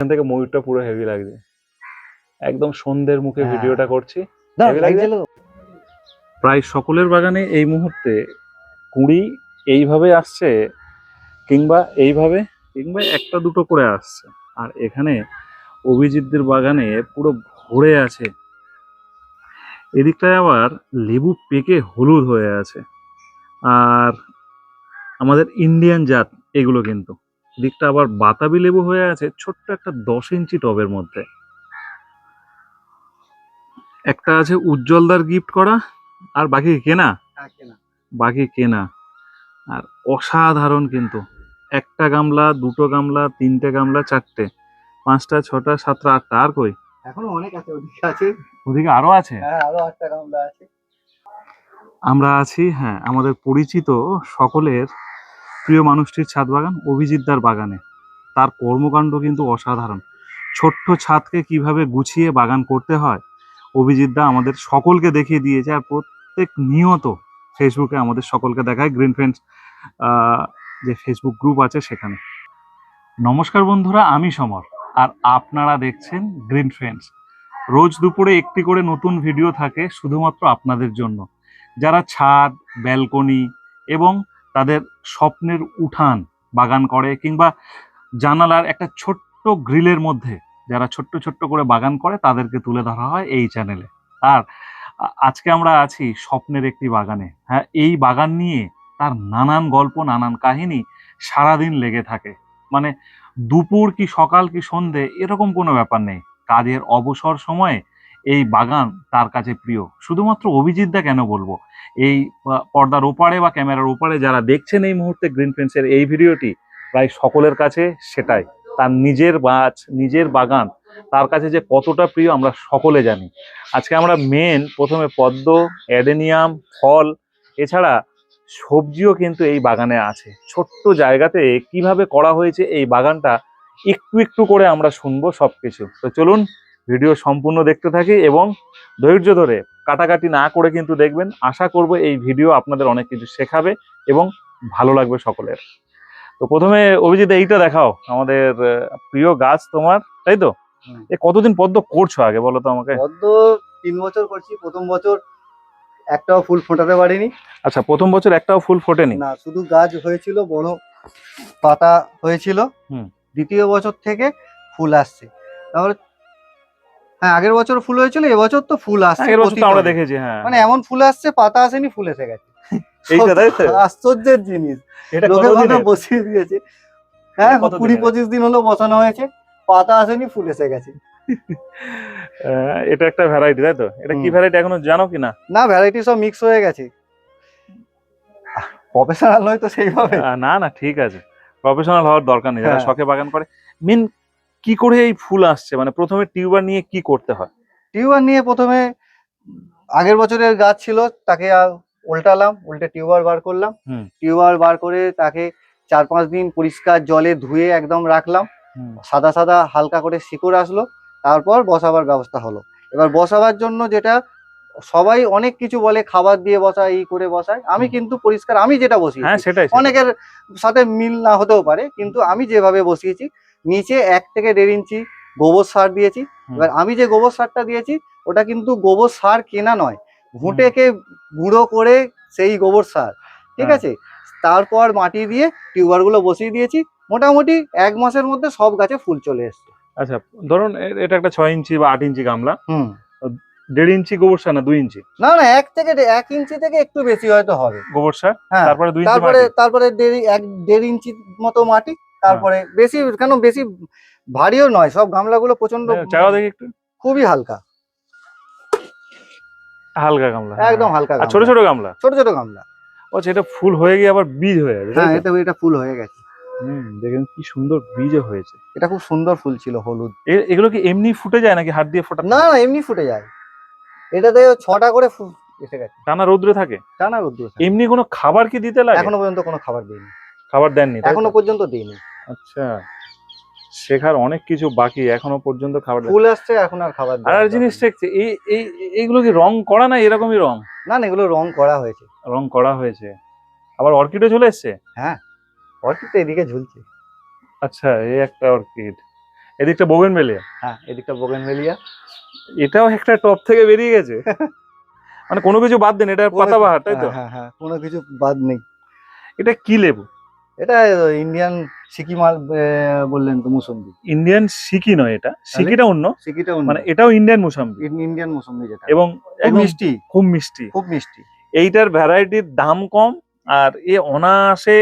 এখান থেকে ময়ূরটা পুরো হেভি লাগছে একদম সন্ধ্যের মুখে হ্যাঁ। ভিডিওটা করছি লাগছে? লাগছিল? প্রায় সকলের বাগানে এই মুহূর্তে কুড়ি এইভাবে আসছে কিংবা এইভাবে কিংবা একটা দুটো করে আসছে আর এখানে অভিজিৎদের বাগানে পুরো ভরে আছে এদিকটায় আবার লেবু পেকে হলুদ হয়ে আছে আর আমাদের ইন্ডিয়ান জাত এগুলো কিন্তু এদিকটা আবার বাতাবি লেবু হয়ে আছে ছোট্ট একটা দশ ইঞ্চি টবের মধ্যে। একটা আছে উজ্জ্বলদার গিফট করা আর বাকি কেনা। বাকি কেনা। আর অসাধারণ কিন্তু। একটা গামলা দুটো গামলা তিনটে গামলা চারটে। পাঁচটা ছটা সাতটা আটটা। আর কই? এখনও অনেক আছে ওদিকে আছে। ওদিকে আরও আছে? হ্যাঁ আরও আটটা গামলা আছে। আমরা আছি হ্যাঁ আমাদের পরিচিত সকলের প্রিয় মানুষটির ছাদ বাগান অভিজিৎদার বাগানে। তার কর্মকাণ্ড কিন্তু অসাধারণ। ছোট্ট ছাদকে কীভাবে গুছিয়ে বাগান করতে হয় অভিজিৎদা আমাদের সকলকে দেখিয়ে দিয়েছে আর প্রত্যেক নিয়ত ফেসবুকে আমাদের সকলকে দেখায়। গ্রিন ফ্রেন্ডস যে ফেসবুক গ্রুপ আছে সেখানে। নমস্কার বন্ধুরা, আমি সমর আর আপনারা দেখছেন গ্রিন ফ্রেন্ডস রোজ দুপুরে একটি করে নতুন ভিডিও থাকে শুধুমাত্র আপনাদের জন্য। যারা ছাদ, ব্যালকনি এবং তাদের স্বপ্নের উঠান বাগান করে কিংবা জানালার একটা ছোট্ট গ্রিলের মধ্যে যারা ছোট্ট ছোট্ট করে বাগান করে তাদেরকে তুলে ধরা হয় এই চ্যানেলে। আর আজকে আমরা আছি স্বপ্নের একটি বাগানে। হ্যাঁ এই বাগান নিয়ে তার নানান গল্প, নানান কাহিনী সারাদিন লেগে থাকে। মানে দুপুর কি সকাল কি সন্ধে এরকম কোনো ব্যাপার নেই। কাজের অবসর সময়ে এই বাগান তার কাছে প্রিয়। শুধুমাত্র অভিজিৎদা কেন বলব? এই পর্দার ওপারে বা ক্যামেরার ওপারে যারা দেখছেন এই মুহূর্তে গ্রিন ফ্রেন্ডসের এই ভিডিওটি, প্রায় সকলের কাছে সেটাই। তার নিজের গাছ, নিজের বাগান, তার কাছে যে কতটা প্রিয় আমরা সকলে জানি। আজকে আমরা মেন প্রথমে পদ্ম, অ্যাডেনিয়াম, ফল, এছাড়া সবজিও কিন্তু এই বাগানে আছে। ছোট্ট জায়গাতে কীভাবে করা হয়েছে এই বাগানটা একটু একটু করে আমরা শুনব সব কিছু তো চলুন ভিডিও সম্পূর্ণ দেখতে থাকি এবং ধৈর্য ধরে কাটাকাটি না করে কিন্তু দেখবেন আশা করব এই ভিডিও আপনাদের অনেক কিছু শেখাবে এবং ভালো লাগবে সকলের। তো প্রথমে অভিজিৎ এইটা দেখাও আমাদের প্রিয় গাছ তোমার তাই তো? এ কতদিন পদ্ম করছ আগে বলো তো আমাকে? পদ্ম তিন বছর করছি প্রথম বছর একটাও ফুল ফোটাতে পারিনি। আচ্ছা প্রথম বছর একটাও ফুল ফোটেনি? না শুধু গাছ হয়েছিল বড় পাতা হয়েছিল। হুম। দ্বিতীয় বছর থেকে ফুল আসছে। তারপরে হ্যাঁ আগের বছর ফুল হয়েছিল এবছর তো ফুল আসছে আগের বছর তো আমরা দেখেছি হ্যাঁ। মানে এমন ফুল আসছে পাতা আসেনি ফুল এসে গেছে। এইটা তাই আশ্চর্যের জিনিস। এটা বসিয়ে দিয়েছে। হ্যাঁ কুড়ি পঁচিশ দিন হলো বসানো হয়েছে পাতা আসেনি ফুল এসে গেছে। এটা একটা ভ্যারাইটি তাই তো? এটা কি ভ্যারাইটি এখনও জানো কি না না ভ্যারাইটি সব মিক্স হয়ে গেছে। প্রফেশনাল নয় তো সেইভাবে। না না ঠিক আছে। প্রফেশনাল হওয়ার দরকার নেই যারা হ্যাঁ। শখে বাগান করে। মিন কি করে এই ফুল আসছে? মানে প্রথমে টিউবার নিয়ে কি করতে হয়? টিউবার নিয়ে প্রথমে আগের বছরের গাছ ছিল তাকে উল্টালাম উল্টে টিউবার বার করলাম। টিউবার বার করে তাকে চার পাঁচ দিন পরিষ্কার জলে ধুয়ে একদম রাখলাম। সাদা সাদা হালকা করে শিকড় আসলো তারপর বসাবার ব্যবস্থা হলো। এবার বসাবার জন্য যেটা সবাই অনেক কিছু বলে খাবার দিয়ে বসায় এই করে বসায়। আমি কিন্তু পরিষ্কার আমি যেটা বসিয়েছি। হ্যাঁ। অনেকের সাথে মিল না হতেও পারে কিন্তু আমি যেভাবে বসিয়েছি নিচে এক থেকে দেড় ইঞ্চি গোবর সার দিয়েছি। এবার আমি যে গোবর সারটা দিয়েছি ওটা কিন্তু গোবর সার কেনা নয়। ঘুঁটেকে গুঁড়ো করে সেই গোবর সার ঠিক হ্যাঁ। আছে? তারপর মাটি দিয়ে টিউবারগুলো বসিয়ে দিয়েছি। মোটামুটি এক মাসের মধ্যে সব গাছে ফুল চলে এসছে। আচ্ছা ধরুন এটা একটা ছয় ইঞ্চি বা আট ইঞ্চি গামলা। হুম। দেড় ইঞ্চি গোবর সার না দুই ইঞ্চি? না না এক থেকে এক ইঞ্চি থেকে একটু বেশি হয়তো হবে। গোবর সার? হ্যাঁ তারপরে দুই তারপরে। তারপরে দেড় এক দেড় ইঞ্চি মতো মাটি তারপরে বেশি কেন বেশি ভারীও নয় সব গামলাগুলো প্রচণ্ড হ্যাঁ, দেখি একটু। খুবই হালকা। হালকা গামলা একদম হালকা ছোট ছোট গামলা? ছোট ছোট গামলা। ও এটা ফুল হয়ে গিয়ে আবার বীজ হয়ে যাবে হ্যাঁ এটা এটা ফুল হয়ে গেছে। হুম দেখেন কি সুন্দর বীজও হয়েছে। এটা খুব সুন্দর ফুল ছিল হলুদ। এগুলো কি এমনি ফুটে যায় নাকি হাত দিয়ে ফোটা? না না এমনি ফুটে যায়। এটাতে ছটা করে এসে গেছে। টানা রৌদ্রে থাকে? টানা এমনি কোনো খাবার কি দিতে লাগে? এখনও পর্যন্ত কোনো খাবার দিইনি। খাবার দেননি এখনও পর্যন্ত দিইনি। আচ্ছা। শেখার অনেক কিছু বাকি এখনও পর্যন্ত খাবার ফুল আসছে এখন আর খাবার আর জিনিস দেখছে এই এই এইগুলো কি রং করা না এরকমই রং? না না এগুলো রং করা হয়েছে। রং করা হয়েছে। আবার অর্কিডও চলে এসছে? অর্কিড তো এদিকে ঝুলছে। আচ্ছা এই একটা অর্কিড। এদিকটা বোগেনভেলিয়া হ্যাঁ এদিকটা বোগেনভেলিয়া এটাও একটা টপ থেকে বেরিয়ে গেছে। মানে কোনো কিছু বাদ দেন এটা পাতাবাহার তাই তো? হ্যাঁ হ্যাঁ হ্যাঁ কোনো কিছু বাদ নেই। এটা কি লেবু? এটা ইন্ডিয়ান সিকি মাল বললেন তো মুসম্বি। ইন্ডিয়ান সিকি নয় এটা। সিকিটা অন্য। সিকিটা অন্য। মানে এটাও ইন্ডিয়ান মুসাম্বি। ইন্ডিয়ান মুসম্বি যেটা। এবং মিষ্টি। খুব মিষ্টি। খুব মিষ্টি। এইটার ভ্যারাইটির দাম কম আর এ অনায়াসে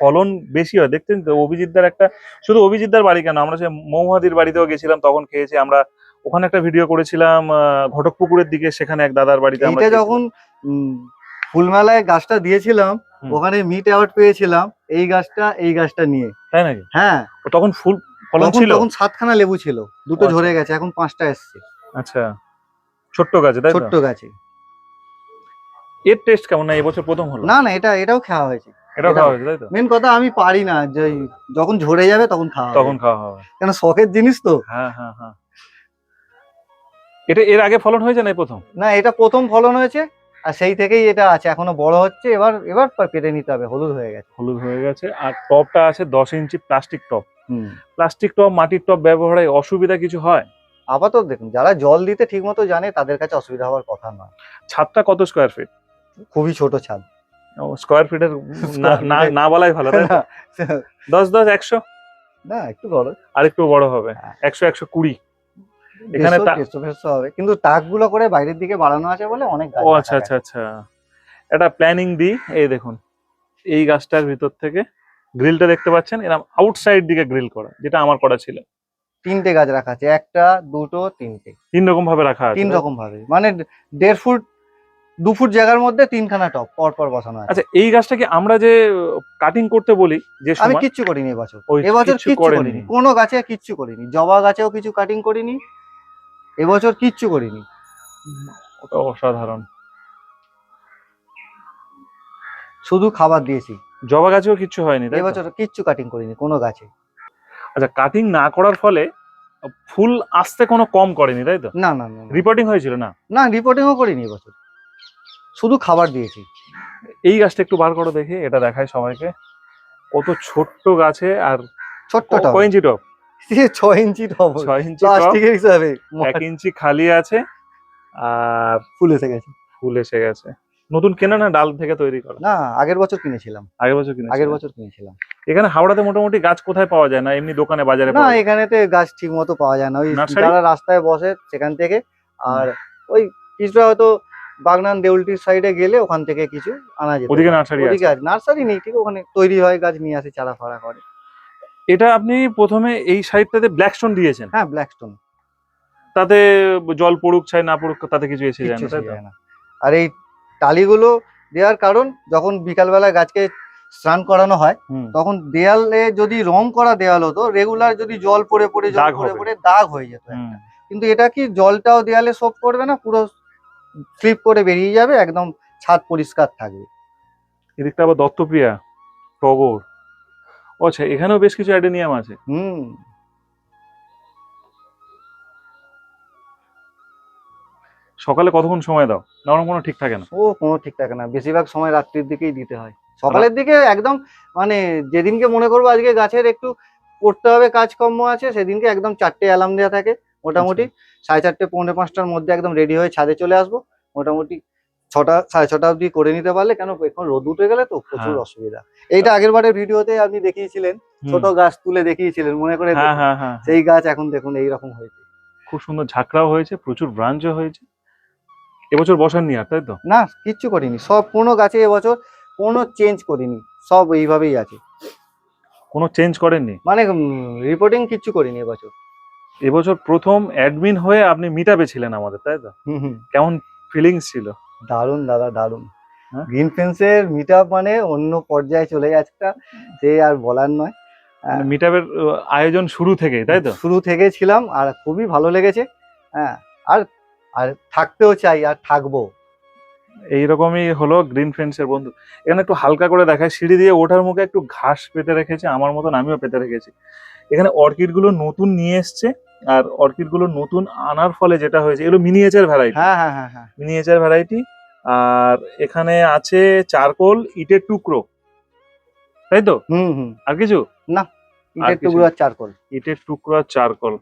ফলন বেশি হয়। দেখতেন তো অভিজিৎদার একটা শুধু অভিজিৎদার বাড়ি কেন? আমরা সে মৌহাদির বাড়িতেও গেছিলাম তখন খেয়েছি। আমরা ওখানে একটা ভিডিও করেছিলাম আহ, ঘটকপুকুরের দিকে সেখানে এক দাদার বাড়িতে আমরা যখন ফুলমেলায় গাছটা দিয়েছিলাম ওখানে মিট অ্যাওয়ার্ড পেয়েছিলাম এই গাছটা এই গাছটা নিয়ে। তাই নাকি? হ্যাঁ। তখন ফুল ফলন ছিল? তখন সাতখানা লেবু ছিল দুটো আচ্ছা। ঝরে গেছে এখন পাঁচটা এসছে। আচ্ছা। ছোট্ট গাছে তাই ছোট্ট গাছে। এর টেস্ট কেমন? না এবছর প্রথম হলো? না না এটা এটাও খাওয়া হয়েছে। এটাও খাওয়া হয়েছে তাই তো? মেন কথা আমি পারি না যে যখন ঝরে যাবে তখন খাওয়া তখন তখন খাওয়া হবে। কেন শখের জিনিস তো? হ্যাঁ হ্যাঁ হ্যাঁ। এটা এর আগে ফলন হয়েছে না প্রথম? না এটা প্রথম ফলন হয়েছে আর সেই থেকেই এটা আছে এখনও বড় হচ্ছে এবার এবার পেটে নিতে হবে হলুদ হয়ে গেছে। হলুদ হয়ে গেছে আর টপটা আছে দশ ইঞ্চি প্লাস্টিক টপ প্লাস্টিক টপ মাটির টপ ব্যবহারে অসুবিধা কিছু হয়? আপাতত দেখুন যারা জল দিতে ঠিক মতো জানে তাদের কাছে অসুবিধা হওয়ার কথা নয়। ছাদটা কত স্কোয়ার ফিট খুবই ছোট ছাদ। স্কোয়ার ফিটের না না বলাই ভালো? দশ দশ একশো? না একটু বড়। আর একটু বড় হবে। হ্যাঁ। একশো একশো কুড়ি। এখানে হবে। কিন্তু তাকগুলো করে বাইরের দিকে বাড়ানো আছে বলে অনেক ও আচ্ছা আচ্ছা আচ্ছা। এটা প্ল্যানিং দিই এই দেখুন। এই গাছটার ভিতর থেকে গ্রিলটা দেখতে পাচ্ছেন? এরকম আউটসাইড দিকে গ্রিল করা যেটা আমার করা ছিল। তিনটে গাছ রাখা আছে একটা দুটো তিনটে। তিন রকম ভাবে রাখা আছে তিন রকম ভাবে মানে দেড় ফুট দু ফুট জায়গার মধ্যে তিনখানা টপ পর পর বসানো আছে। আচ্ছা এই গাছটা কি আমরা যে কাটিং করতে বলি যে আমি কিচ্ছু করিনি এবছর এবছর কিচ্ছু করিনি। কোনো গাছে কিচ্ছু করিনি। জবা গাছেও কিছু কাটিং করিনি। এবছর কিচ্ছু করিনি। ওটা অসাধারণ। শুধু খাবার দিয়েছি। জবা গাছেও কিচ্ছু হয়নি তাই এবছর কিচ্ছু কাটিং করিনি কোনো গাছে। আচ্ছা কাটিং না করার ফলে ফুল আসতে কোনো কম করেনি তাই তো? না না না। রিপোর্টিং হয়েছিল না? না রিপোর্টিংও করিনি এবছর। শুধু খাবার দিয়েছি। এই গাছটা একটু বার করো দেখি এটা দেখায় সবাইকে। কত ছোট্ট গাছে আর ছোট্ট ক- টব কয় ইঞ্চি টপ? ছ ইঞ্চি ছয় ইঞ্চি প্লাস্টিকের হিসাবে। এক ইঞ্চি খালি আছে আর ফুল এসে গেছে। ফুল এসে গেছে। নতুন কেনা না ডাল থেকে তৈরি করা? না আগের বছর কিনেছিলাম। আগের বছর কিনেছি আগের বছর কিনেছিলাম। এখানে হাওড়াতে মোটামুটি গাছ কোথায় পাওয়া যায় না? এমনি দোকানে বাজারে না এখানেতে গাছ ঠিক মতো পাওয়া যায় না। ওই? যারা রাস্তায় বসে সেখান থেকে। আর ওই কিছুটা হয়তো বাগনান দেউলটির সাইডে গেলে ওখান থেকে কিছু আনা যায় ওদিকে নার্সারি ওদিকে নার্সারি নেই ঠিক ওখানে তৈরি হয় গাছ নিয়ে আসে চারা ফাড়া করে। এটা আপনি প্রথমে এই সাইডটাতে ব্ল্যাকস্টোন দিয়েছেন। হ্যাঁ ব্ল্যাকস্টোন তাতে জল পড়ুক চাই না পড়ুক তাতে কিছু এসে যায় না আর এই টালিগুলো দেওয়ার কারণ যখন বিকালবেলা গাছকে স্নান করানো হয় তখন দেয়ালে যদি রং করা দেয়াল হতো রেগুলার যদি জল পড়ে পড়ে জল দাগ পড়ে পড়ে দাগ হয়ে যেত কিন্তু এটা কি জলটাও দেয়ালে সোপ করবে না? পুরো স্লিপ করে বেরিয়ে যাবে একদম ছাদ পরিষ্কার থাকবে। এদিকটা আবার দত্তপ্রিয়া টগর। আচ্ছা এখানেও বেশ কিছু অ্যাডেনিয়াম আছে। হুম। সকালে কতক্ষণ সময় দাও? না ওরকম কোনো ঠিক থাকে না। ও কোনো ঠিক থাকে না। বেশিরভাগ সময় রাত্রির দিকেই দিতে হয়। সকালের দিকে একদম মানে যেদিনকে মনে করব আজকে গাছের একটু করতে হবে কাজকর্ম আছে সেদিনকে একদম চারটে অ্যালার্ম দেওয়া থাকে। মোটামুটি সাড়ে চারটে পৌনে পাঁচটার মধ্যে একদম রেডি হয়ে ছাদে চলে আসব। মোটামুটি ছটা সাড়ে ছটা অবধি করে নিতে পারলে কেন? এখন রোদ উঠে গেলে তো প্রচুর হ্যাঁ। অসুবিধা। এইটা আগের বারের ভিডিওতে আপনি দেখিয়েছিলেন ছোট গাছ তুলে দেখিয়েছিলেন মনে করে হ্যাঁ। হ্যাঁ সেই গাছ এখন দেখুন এইরকম হয়েছে। খুব সুন্দর ঝাঁকড়াও হয়েছে প্রচুর ব্রাঞ্চও হয়েছে। এবছর বসাননি আর তাই তো? না কিচ্ছু করিনি। সব কোনো গাছে এবছর কোনো চেঞ্জ করিনি। সব এইভাবেই আছে। কোনো চেঞ্জ করেননি? মানে রিপোর্টিং কিচ্ছু করিনি এবছর। এবছর প্রথম অ্যাডমিন হয়ে আপনি মিটাপে ছিলেন আমাদের তাই তো? হুম হুম। কেমন ফিলিংস ছিল? দারুণ দাদা দারুণ। হ্যাঁ? গ্রিন ফেন্সের মিট মানে অন্য পর্যায়ে চলে যাচ্ছে সে আর বলার নয়। হ্যাঁ। মিটাপের আয়োজন শুরু থেকেই তাই তো? শুরু থেকে ছিলাম আর খুবই ভালো লেগেছে। হ্যাঁ আর আর থাকতেও চাই আর থাকব। এইরকমই হলো গ্রিন ফ্রেন্ডস এর বন্ধু। এখানে একটু হালকা করে দেখায় সিঁড়ি দিয়ে ওঠার মুখে একটু ঘাস পেতে রেখেছে আমার মতন আমিও পেতে রেখেছি। এখানে অর্কিডগুলো নতুন নিয়ে এসছে। আর অর্কিডগুলো নতুন আনার ফলে যেটা হয়েছে এগুলো মিনিয়েচার ভ্যারাইটি হ্যাঁ হ্যাঁ হ্যাঁ হ্যাঁ। মিনিয়েচার ভ্যারাইটি আর এখানে আছে চারকোল ইটের টুকরো। তাই তো? হুম হুম। আর কিছু? না। ইটের টুকরো আর চারকোল। ইটের টুকরো আর চারকোল।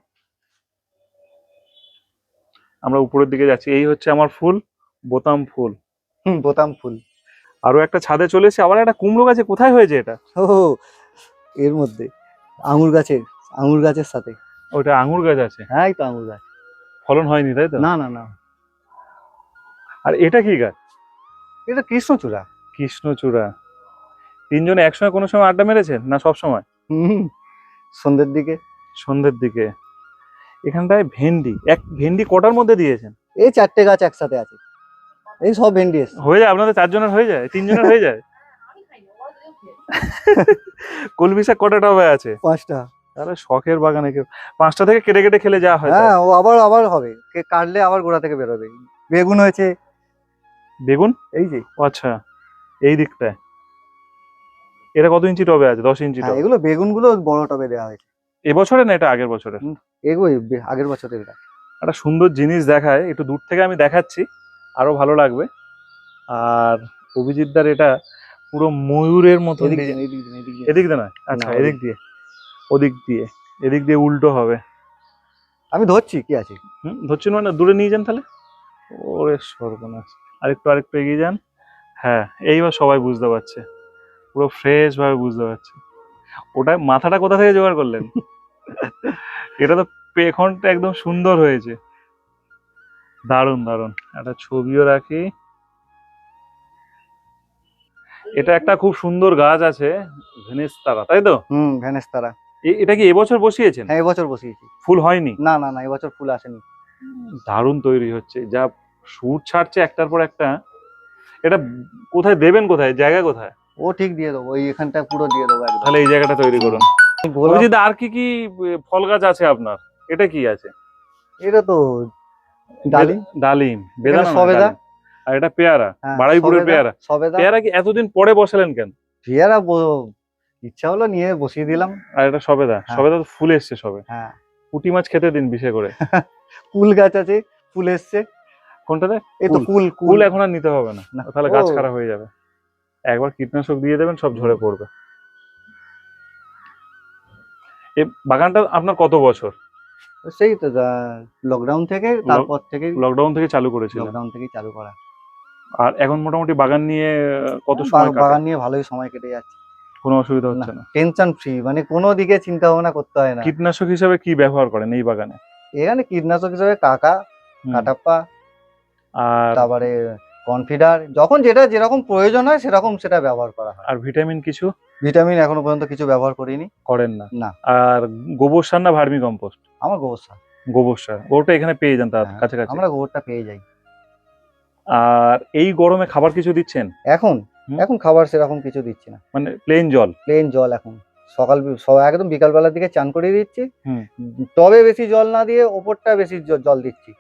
আমরা উপরের দিকে যাচ্ছি। এই হচ্ছে আমার ফুল বোতাম ফুল। হুম বোতাম ফুল। আরও একটা ছাদে চলে এসে আবার একটা কুমড়ো গাছে কোথায় হয়েছে এটা? ও এর মধ্যে। আঙুর গাছের আঙুর গাছের সাথে। ওটা আঙুর গাছ আছে? হ্যাঁ তো আঙুর গাছ। ফলন হয়নি তাই তো? না না না। আর এটা কি গাছ? এটা কৃষ্ণচূড়া। কৃষ্ণচূড়া। তিনজনে একসঙ্গে কোনো সময় আড্ডা মেরেছেন না সব সময়? সন্ধ্যের দিকে। সন্ধ্যের দিকে। এখানটায় ভেন্ডি এক ভেন্ডি কটার মধ্যে দিয়েছেন? এই চারটে গাছ একসাথে আছে। এই সব ভেন্ডি হয়ে যায় আপনাদের চারজনের হয়ে যায়? তিনজনের হয়ে যায়? কলমি শাক কটা টবে আছে? পাঁচটা। তাহলে শখের বাগানে কেউ পাঁচটা থেকে কেটে কেটে খেলে যাওয়া হয় হ্যাঁ ও আবার আবার হবে। কে কাটলে আবার গোড়া থেকে বেরোবে। বেগুন হয়েছে। বেগুন? এই যে। আচ্ছা এই দিকটায়। এটা কত ইঞ্চি টবে আছে? দশ ইঞ্চি হ্যাঁ টবে। এগুলো বেগুনগুলো বড় টবে দেওয়া হয়েছে। এবছরে না এটা আগের বছরে? এগুলো আগের বছরের গাছ একটা সুন্দর জিনিস দেখায়। একটু দূর থেকে আমি দেখাচ্ছি। আরও ভালো লাগবে। আর অভিজিৎদার এটা পুরো ময়ূরের মতো এদিক দিয়ে নয়? আচ্ছা না, এদিক দিয়ে। ওদিক দিয়ে এদিক দিয়ে উল্টো হবে। আমি ধরছি কি আছে? হুম ধরছেন মানে দূরে নিয়ে যান তাহলে। ওরে সর্বনাশ। আরেকটু আরেকটু এগিয়ে যান। হ্যাঁ এইবার সবাই বুঝতে পারছে। পুরো ফ্রেশ ভাবে বুঝতে পারছে। ওটা মাথাটা কোথা থেকে জোগাড় করলেন? এটা তো পেখনটা একদম সুন্দর হয়েছে। দারুণ দারুণ। একটা ছবিও রাখি। এটা একটা খুব সুন্দর গাছ আছে ভেনেস্তারা তাই তো? হুম ভ্যানেস তারা। এ- এটা কি এবছর বসিয়েছেন? হ্যাঁ এবছর বসিয়েছি। ফুল হয়নি? না না না এবছর ফুল আসেনি। দারুণ তৈরি হচ্ছে। যা সুর ছাড়ছে একটার পর একটা এটা কোথায় দেবেন কোথায়? জায়গা কোথায়? ও ঠিক দিয়ে দেবো ওই এখানটা পুরো দিয়ে দেবো তাহলে এই জায়গাটা তৈরি করুন। অভিজিৎ আর কি কি ফল গাছ আছে আপনার? এটা কি আছে? এটা তো ডালিম। ডালিম। বেদানা সবেদা। আর এটা পেয়ারা হ্যাঁ, বাড়াইপুরের পেয়ারা। সবেদা। পেয়ারা কি এতদিন পরে বসালেন কেন? পেয়ারা ইচ্ছা হলো নিয়ে বসিয়ে দিলাম। আর এটা সবেদা। হ্যাঁ। সবেদা তো ফুল এসছে সবে। হ্যাঁ। পুঁটি মাছ খেতে দিন বিশেষ করে। কুল গাছ আছে ফুল এসছে। কোনটাতে এই তো কুল। কুল ফুল এখন আর নিতে হবে না। তাহলে গাছ খারাপ হয়ে যাবে। একবার কীটনাশক দিয়ে দেবেন সব ঝরে পড়বে। এ বাগানটা আপনার কত বছর? সেই তো লকডাউন থেকে তারপর থেকে লকডাউন থেকে চালু করেছিলেন। লকডাউন থেকেই চালু করা। আর এখন মোটামুটি বাগান নিয়ে কত সময়? বাগান নিয়ে ভালোই সময় কেটে যাচ্ছে। কোনো অসুবিধা হচ্ছে না টেনশন ফ্রি মানে কোনো দিকে চিন্তা ভাবনা করতে হয় না। কীটনাশক হিসাবে কি ব্যবহার করেন এই বাগানে? এখানে কীটনাশক হিসেবে কাকা কাটাপ্পা আর তারপরে কনফিডার যখন যেটা যেরকম প্রয়োজন হয় সেরকম সেটা ব্যবহার করা হয়। আর ভিটামিন কিছু? ভিটামিন এখনও পর্যন্ত কিছু ব্যবহার করিনি। করেন না। না। আর গোবর সার না ভার্মি কম্পোস্ট? আমার গোবর সার। গোবর সার গোবরটা এখানে পেয়ে যান তার হ্যাঁ, কাছাকাছি। আমরা গোবরটা পেয়ে যাই। আর এই গরমে খাবার কিছু দিচ্ছেন? এখন। এখন খাবার সেরকম কিছু দিচ্ছি না। মানে প্লেন জল? প্লেন জল এখন। সকাল একদম বিকালবেলার দিকে চান করিয়ে দিচ্ছি। তবে বেশি জল না দিয়ে ওপরটা বেশি জল দিচ্ছি।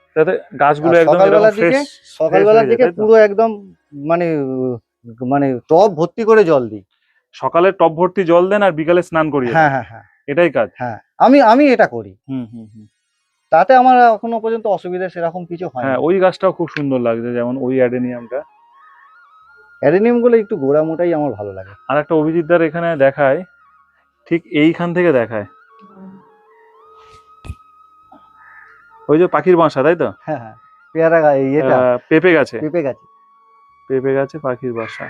গাছগুলো সকালবেলার দিকে সকালবেলার দিকে পুরো একদম মানে মানে টব ভর্তি করে জল দিই। সকালে টপ ভর্তি জল দেন আর বিকালে স্নান করি হ্যাঁ হ্যাঁ হ্যাঁ। এটাই কাজ? হ্যাঁ। আমি আমি এটা করি। হুম হুম হুম। তাতে আমার এখনও পর্যন্ত অসুবিধা সেরকম কিছু হয় হ্যাঁ ওই গাছটাও খুব সুন্দর লাগছে যেমন ওই অ্যাডেনিয়ামটা অ্যাডেনিয়ামগুলো একটু গোড়া মোটাই আমার ভালো লাগে। আর একটা অভিজিৎদার এখানে দেখায় ঠিক এইখান থেকে দেখায়। ওই যে পাখির বাসা তাই তো? হ্যাঁ হ্যাঁ পেয়ারা ইয়েটা পেঁপে গাছে? পেঁপে গাছে। পেঁপে গাছে পাখির বাসা।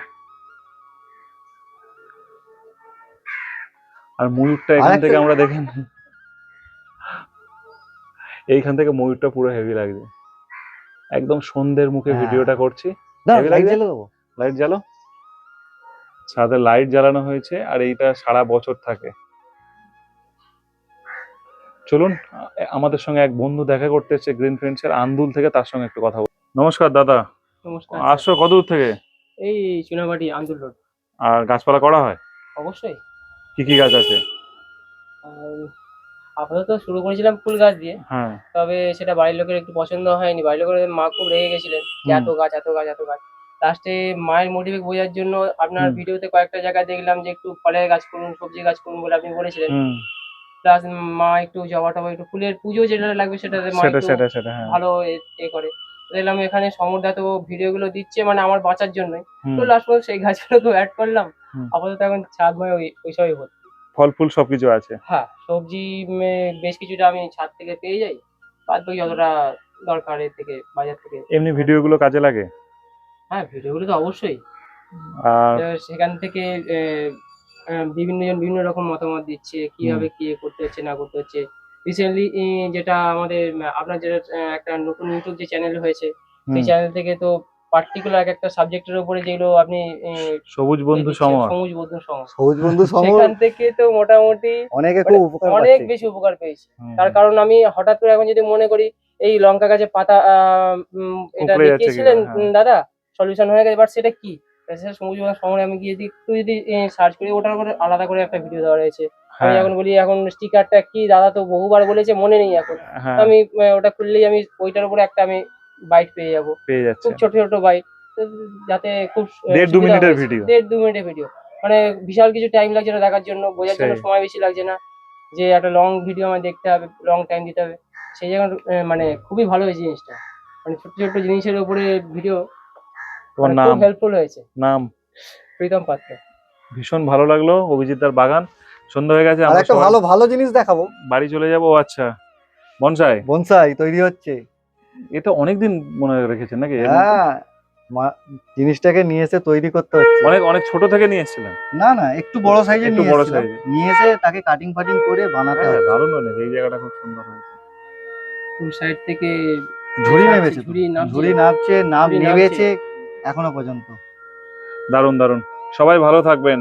আর ময়ূরটা এখান থেকে আমরা দেখেন এইখান থেকে ময়ূরটা পুরো হেভি লাগছে। একদম সন্ধ্যের মুখে হ্যাঁ। ভিডিওটা করছি। হেভি লাগছে? লাইট জ্বালো? ছাদে লাইট জ্বালানো হয়েছে আর এইটা সারা বছর থাকে। চলুন আমাদের সঙ্গে এক বন্ধু দেখা করতে এসেছে গ্রিন ফ্রেন্ডস এর আন্দুল থেকে তার সঙ্গে একটু কথা বল। নমস্কার দাদা। নমস্কার আসছো কত দূর থেকে? এই চুনাবাটি আন্দুল রোড। আর গাছপালা করা হয়? অবশ্যই। কি কি গাছ আছে? আপাতত শুরু করেছিলাম ফুল গাছ দিয়ে হ্যাঁ। তবে সেটা বাড়ির লোকের একটু পছন্দ হয়নি। বাড়ির লোকের মা খুব রেগে গেছিলেন এত গাছ এত গাছ এত গাছ। লাস্টে মায়ের মোটিভে বোঝার জন্য আপনার। ভিডিওতে কয়েকটা জায়গায় দেখলাম যে একটু ফলের গাছ করুন সবজি গাছ করুন বলে আপনি বলেছিলেন। প্লাস মা একটু জবা টবা একটু ফুলের পুজো যেটা লাগবে সেটাতে মা হ্যাঁ। ভালো এ- করে। দেখলাম এখানে সমুদ্র তো ভিডিও গুলো দিচ্ছে মানে আমার বাঁচার জন্যই। তো লাস্ট পর্যন্ত সেই গাছগুলো তো অ্যাড করলাম। আপাতত এখন ছাদ মানে ওই ওইসবই হচ্ছে ফল ফুল সবকিছু আছে। হ্যাঁ সবজি বেশ কিছুটা আমি ছাদ থেকে পেয়ে যাই। বাদ বাকি যতটা দরকার এর থেকে বাজার থেকে। এমনি ভিডিওগুলো কাজে লাগে? হ্যাঁ ভিডিওগুলো তো অবশ্যই। সেখান থেকে বিভিন্ন জন বিভিন্ন রকম মতামত দিচ্ছে কীভাবে কি করতে হচ্ছে না করতে হচ্ছে। রিসেন্টলি যেটা আমাদের আপনার যেটা একটা নতুন ইউটিউব যে চ্যানেল হয়েছে সেই চ্যানেল থেকে তো পার্টিকুলার এক একটা সাবজেক্টের উপরে যেগুলো আপনি সবুজ বন্ধু সমর। সবুজ বন্ধু সমর। সবুজ বন্ধু সমর? সেখান থেকে তো মোটামুটি অনেকে মানে খুব উপকার অনেক বেশি উপকার পেয়েছি। তার কারণ আমি হঠাৎ করে এখন যদি মনে করি এই লঙ্কা গাছে পাতা আহ, এটা দেখিয়েছিলেন হ্যাঁ। দাদা? সলিউশন হয়ে গেছে বাট সেটা কি? সমুদ্র সমরে আমি গিয়ে একটু যদি সার্চ করি ওটার উপরে আলাদা করে একটা ভিডিও দেওয়া রয়েছে। আমি হ্যাঁ। এখন বলি এখন স্টিকারটা কি? দাদা তো বহুবার বলেছে মনে নেই এখন। হ্যাঁ। আমি ওটা খুললেই আমি ওইটার উপরে একটা আমি বাইট পেয়ে যাব। খুব ছোট ছোট বাইট যাতে খুব দেড় দু মিনিটের video। দেড় দু মিনিটের ভিডিও মানে বিশাল কিছু টাইম লাগছে না দেখার জন্য বোঝার জন্য সময় বেশি লাগছে না। যে একটা লং ভিডিও আমার দেখতে হবে লং টাইম দিতে হবে। সেই জায়গায় আহ, মানে খুবই ভালো হয়েছে জিনিসটা। মানে ছোট ছোট জিনিসের উপরে ভিডিও তোমার নাম? হেল্পফুল হয়েছে। নাম? প্রীতম পাত্র। ভীষণ ভালো লাগল অভিজিৎদার বাগান। সন্ধ্যা হয়ে গেছে আর আমরা একটা ভালো ভালো জিনিস দেখাবো। বাড়ি চলে যাব আচ্ছা। বনসাই? বনসাই তৈরি হচ্ছে। এটা অনেকদিন মনে রেখেছেন নাকি? হ্যাঁ মা- জিনিসটাকে নিয়ে এসে তৈরি করতে হচ্ছে। অনেক অনেক ছোট থেকে নিয়ে এসেছিলেন না না একটু বড় সাইজের একটু বড় এসেছিলাম। নিয়ে এসে তাকে কাটিং ফাটিং করে বানাতে হ্যাঁ হবে দারুণ অনেক এই জায়গাটা খুব সুন্দর হয়েছে। ফুল সাইড থেকে ঝুড়ি নেমেছে। ঝুড়ি নামছে। নাম নেমেছে। এখনও পর্যন্ত। দারুণ দারুণ। সবাই ভালো থাকবেন।